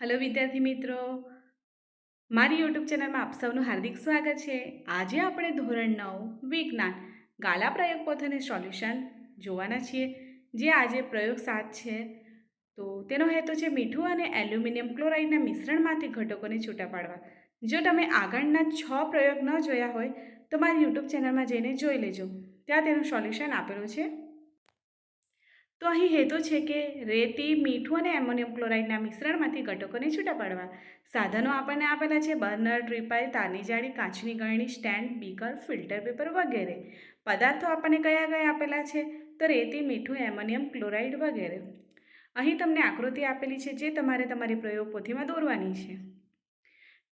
Hello વિદ્યાર્થી મિત્રો. મારી યુટ્યુબ ચેનલમાં આપ સૌનું હાર્દિક સ્વાગત છે. આજે આપણે ધોરણ નવ, વિજ્ઞાન, ગાલા પ્રયોગ પોથને સોલ્યુશન જોવાના છીએ, જે આજે પ્રયોગ સાત છે. તો તેનો હેતુ છે મીઠું અને એલ્યુમિનિયમ ક્લોરાઇડના મિશ્રણમાંથી ઘટકોને છૂટા પાડવા. જો તમે આગળના છ પ્રયોગ ન જોયા હોય, તો મારી યુટ્યુબ ચેનલમાં જઈને જોઈ લેજો. ત્યાં તેનું સોલ્યુશન આપેલું છે. તો અહીં હેતુ છે કે રેતી, મીઠું અને એમોનિયમ ક્લોરાઇડના મિશ્રણમાંથી ઘટકોને છૂટા પાડવા. સાધનો આપણને આપેલા છે બર્નર ટ્રીપાઈ તારની જાળી, કાચની ગળણી, સ્ટેન્ડ, બીકર, ફિલ્ટર પેપર વગેરે. પદાર્થો આપણને કયા કયા આપેલા છે? તો રેતી, મીઠું, એમોનિયમ ક્લોરાઇડ વગેરે. અહીં તમને આકૃતિ આપેલી છે જે તમારે તમારી પ્રયોગ પોથીમાં દોરવાની છે.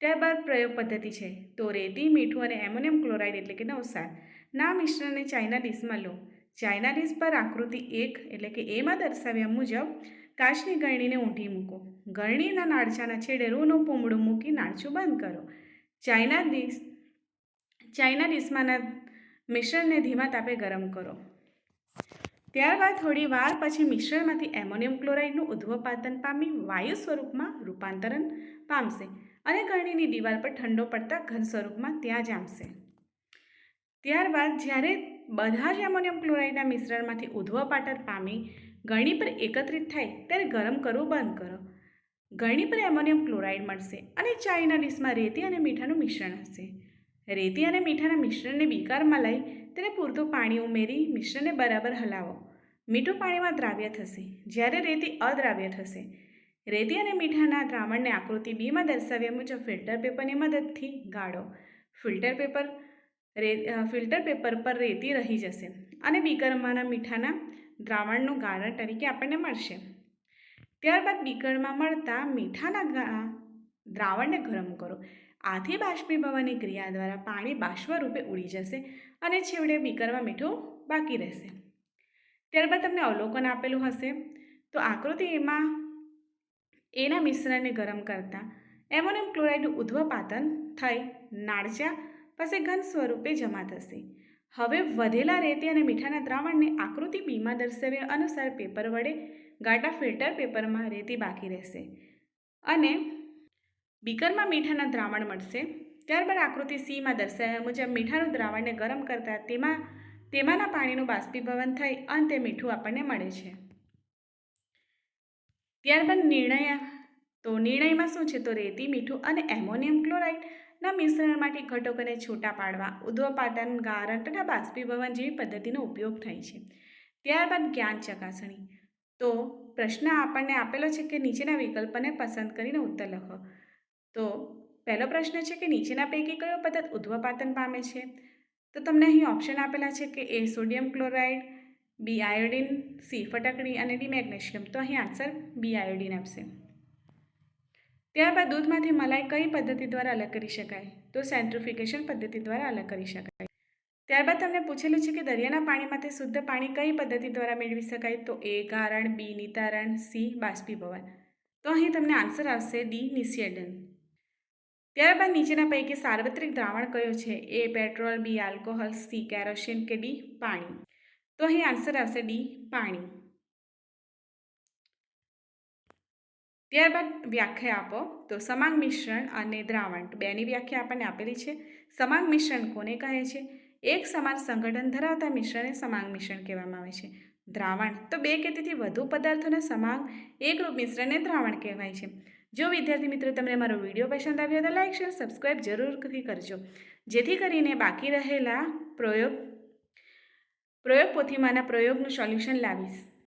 ત્યારબાદ પ્રયોગ પદ્ધતિ છે. તો રેતી, મીઠું અને એમોનિયમ ક્લોરાઇડ એટલે કે નવસાર. ના મિશ્રણને ચાઇના ડીશમાં લો. ચાઇના ડીશ પર આકૃતિ એક એટલે કે એમાં દર્શાવ્યા મુજબ કાચની ગળણીને ઊંધી મૂકો. ગળણીના નાળચાના છેડે રૂનું પૂમડું મૂકી નાળચું બંધ કરો. ચાઇના ડીશ ચાઇના ડીશમાંના મિશ્રણને ધીમા તાપે ગરમ કરો. ત્યારબાદ થોડી વાર પછી મિશ્રણમાંથી એમોનિયમ ક્લોરાઇડનું ઉદ્ધવપાતન પામી વાયુ સ્વરૂપમાં રૂપાંતરણ પામશે અને ગળણીની દિવાલ પર ઠંડો પડતા ઘન સ્વરૂપમાં ત્યાં જામશે. ત્યારબાદ જ્યારે બધા જ એમોનિયમ ક્લોરાઇડના મિશ્રણમાંથી ઉધ્વપાટર પામી ગળણી પર એકત્રિત થાય ત્યારે ગરમ કરવું બંધ કરો. ગળણી પર એમોનિયમ ક્લોરાઇડ મળશે અને ચાઈના ડીશમાં રેતી અને મીઠાનું મિશ્રણ હશે. રેતી અને મીઠાના મિશ્રણને બીકારમાં લઈ તેને પૂરતું પાણી ઉમેરી મિશ્રણને બરાબર હલાવો. મીઠું પાણીમાં દ્રાવ્ય થશે. જ્યારે રેતી અદ્રાવ્ય થશે. રેતી અને મીઠાના દ્રાવણને આકૃતિ બીમાં દર્શાવ્યા મુજબ ફિલ્ટર પેપરની મદદથી ગાળો. ફિલ્ટર પેપર રે ફિલ્ટર પેપર પર રેતી રહી જશે અને બીકરમાંના મીઠાના દ્રાવણનું ગાળણ તરીકે આપણને મળશે. ત્યારબાદ બીકરમાં મળતા મીઠાના દ્રાવણને ગરમ કરો. આથી બાષ્પીભવનની ક્રિયા દ્વારા પાણી બાષ્પ રૂપે ઉડી જશે અને છેવટે બીકરમાં મીઠું બાકી રહેશે. ત્યારબાદ તમને અવલોકન આપેલું હશે, તો આકૃતિ એમાં એના મિશ્રણને ગરમ કરતાં એમોનિયમ ક્લોરાઇડનું ઉધ્વપાતન થઈ, નાળચા પાસે ઘન સ્વરૂપે જમા થશે. હવે વધેલા રેતી અને મીઠાના દ્રાવણને આકૃતિ બીમાં દર્શાવ્યા અનુસાર પેપર વડે ગાટા ફિલ્ટર પેપરમાં રેતી બાકી રહેશે. અને બીકરમાં મીઠાના દ્રાવણ મળશે. ત્યારબાદ આકૃતિ સીમાં દર્શાવ્યા મુજબ મીઠાનું દ્રાવણને ગરમ કરતાં તેમાં, તેમાંના પાણીનું બાષ્પીભવન થઈ અંતે મીઠું આપણને મળે છે. ત્યારબાદ નિર્ણય, તો નિર્ણયમાં શું છે? તો રેતી, મીઠું અને એમોનિયમ ક્લોરાઇડના મિશ્રણમાંથી ઘટકોને છૂટા પાડવા, ઉદ્વપાટન ગારણ તથા બાષ્પીભવન જેવી પદ્ધતિનો ઉપયોગ થાય છે. ત્યારબાદ જ્ઞાન ચકાસણી. તો પ્રશ્ન આપણને આપેલો છે કે નીચેના વિકલ્પને પસંદ કરીને ઉત્તર લખો. તો પહેલો પ્રશ્ન છે કે નીચેના પૈકી કયો પદાર્થ ઉદ્વપાતન પામે છે? તો તમને અહીં ઓપ્શન આપેલા છે કે A sodium chloride B iodine C ફટકડી અને ડી મેગ્નેશિયમ તો અહીં આન્સર બી આયોડિન આપશે. ત્યારબાદ દૂધમાંથી મલાઈ કઈ પદ્ધતિ દ્વારા અલગ કરી શકાય? તો સેન્ટ્રિફિકેશન પદ્ધતિ દ્વારા અલગ કરી શકાય. ત્યારબાદ તમને પૂછેલું છે કે દરિયાના પાણીમાંથી શુદ્ધ પાણી કઈ પદ્ધતિ દ્વારા મેળવી શકાય? તો એ, ગારણ, બી, નિતારણ, સી, બાષ્પીભવન. તો અહીં તમને આન્સર આવશે ડી નિસ્યડન ત્યારબાદ નીચેના પૈકી સાર્વત્રિક દ્રાવણ કયો છે? A, petrol, B, alcohol, C, kerosene કે ડી, પાણી. તો અહીં આન્સર આવશે ડી, પાણી. ત્યારબાદ વ્યાખ્યા આપો. તો સમાંગ મિશ્રણ અને દ્રાવણ બેની વ્યાખ્યા આપણને આપેલી છે. સમાંગ મિશ્રણ કોને કહે છે? એક સમાન સંગઠન ધરાવતા મિશ્રણને સમાંગ મિશ્રણ કહેવામાં આવે છે. દ્રાવણ, તો બે કે તેથી વધુ પદાર્થોના સમાંગ એકરૂપ મિશ્રણને દ્રાવણ કહેવાય છે. જો વિદ્યાર્થી મિત્રો તમને મારો વીડિયો પસંદ આવ્યો તો લાઈક, શેર સબસ્ક્રાઈબ જરૂરથી કરજો. જેથી કરીને બાકી રહેલા પ્રયોગ પ્રયોગ પોથીમાંના પ્રયોગનું સોલ્યુશન લાવીશ.